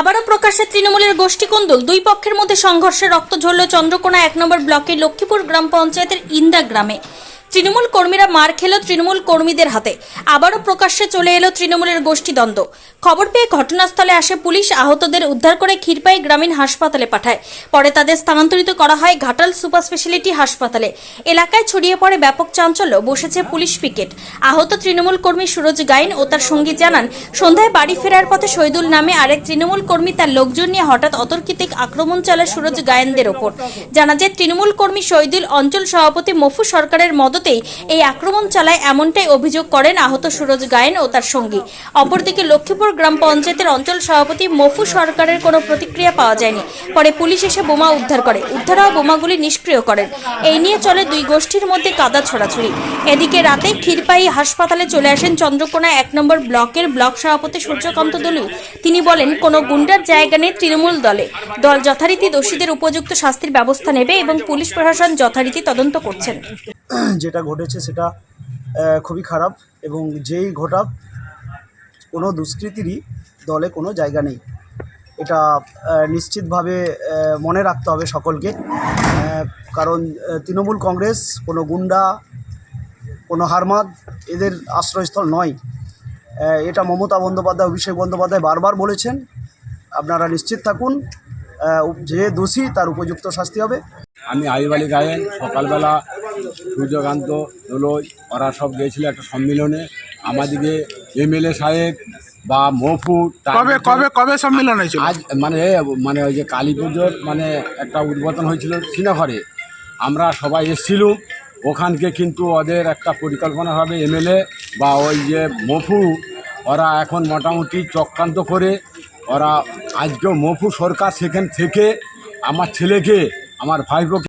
আবারও প্রকাশ্যে তৃণমূলের গোষ্ঠী কন্দল দুই পক্ষের মধ্যে সংঘর্ষে রক্ত ঝরল চন্দ্রকোনা এক নম্বর ব্লকের লক্ষ্মীপুর গ্রাম পঞ্চায়েতের ইন্দা গ্রামে। তৃণমূল কর্মীরা মার খেল তৃণমূল কর্মীদের হাতে। আবারও প্রকাশ্যে চলে এলো তৃণমূলের গোষ্ঠীদ্বন্দ্ব খবর পেয়ে ঘটনাস্থলে আসে পুলিশ। আহতদের উদ্ধার করে ক্ষীরপাই গ্রামীণ হাসপাতালে পাঠায়। পরে তাদের স্থানান্তরিত করা হয় ঘাটাল সুপার স্পেশালিটি হাসপাতালে। এলাকায় ছড়িয়ে পড়ে ব্যাপক চাঞ্চল্য, বসেছে পুলিশ পিকেট। আহত তৃণমূল কর্মী সুরজ গাইন ও তার সঙ্গী জানান, সন্ধ্যায় বাড়ি ফেরার পথে শহীদুল নামে আরেক তৃণমূল কর্মী তার লোকজন নিয়ে হঠাৎ অতর্কিতিক আক্রমণ চালায় সুরজ গায়েনদের ওপর। জানা যায়, তৃণমূল কর্মী শহীদুল অঞ্চল সভাপতি মফু সরকারের মদতেই এই আক্রমণ চালায় এমনটাই অভিযোগ করেন আহত সুরজ গায়েন ও তার সঙ্গী। অপরদিকে লক্ষ্মীপুর গ্রাম পঞ্চায়েতের অঞ্চল সভাপতি মফু সরকারের কোনো প্রতিক্রিয়া পাওয়া যায়নি। পরে পুলিশ এসে বোমা উদ্ধার করে। উদ্ধার হওয়া বোমাগুলি নিষ্ক্রিয় করেন। এই নিয়ে চলে দুই গোষ্ঠীর মধ্যে কাদা ছড়াছড়ি। এদিকে রাতে ক্ষীরপাই হাসপাতালে চলে আসেন চন্দ্রকোনা এক নম্বর ব্লকের ব্লক সভাপতি সূর্যকান্ত দলু। তিনি বলেন, কোনো গুন্ডার জায়গা নেই তৃণমূল দলে। দল যথারীতি দোষীদের উপযুক্ত শাস্তির ব্যবস্থা নেবে এবং পুলিশ প্রশাসন যথারীতি তদন্ত করছেন। যেটা ঘটেছে সেটা খুবই খারাপ এবং যেই ঘটাক কোনো দুষ্কৃতিরই দলে কোনো জায়গা নেই। এটা নিশ্চিতভাবে মনে রাখতে হবে সকলকে। কারণ তৃণমূল কংগ্রেস, কোনো গুন্ডা, কোনো হারমাদ এদের আশ্রয়স্থল নয়। এটা মমতা বন্দ্যোপাধ্যায়, অভিষেক বন্দ্যোপাধ্যায় বারবার বলেছেন। আপনারা নিশ্চিত থাকুন যে দোষী তার উপযুক্ত শাস্তি হবে। আমি আইব আলী গায়েন সকালবেলা সূর্যকান্ত দোলই ওরা সব গিয়েছিল একটা সম্মিলনে। আমাদেরকে এমএলএ সাহেব বা মফু কবে কবে কবে সম্মেলন হয়েছিল? আজ মানে মানে ওই যে কালী পুজোর মানে একটা উদ্বোধন হয়েছিল শ্রীনগরে। আমরা সবাই এসেছিলাম ওখানকে কিন্তু ওদের একটা পরিকল্পনা হবে এমএলএ বা ওই যে মফু ওরা এখন মোটামুটি চক্রান্ত করে ওরা আজকেও মফু সরকার সেখান থেকে আমার ছেলেকে আমার ভাইপোকে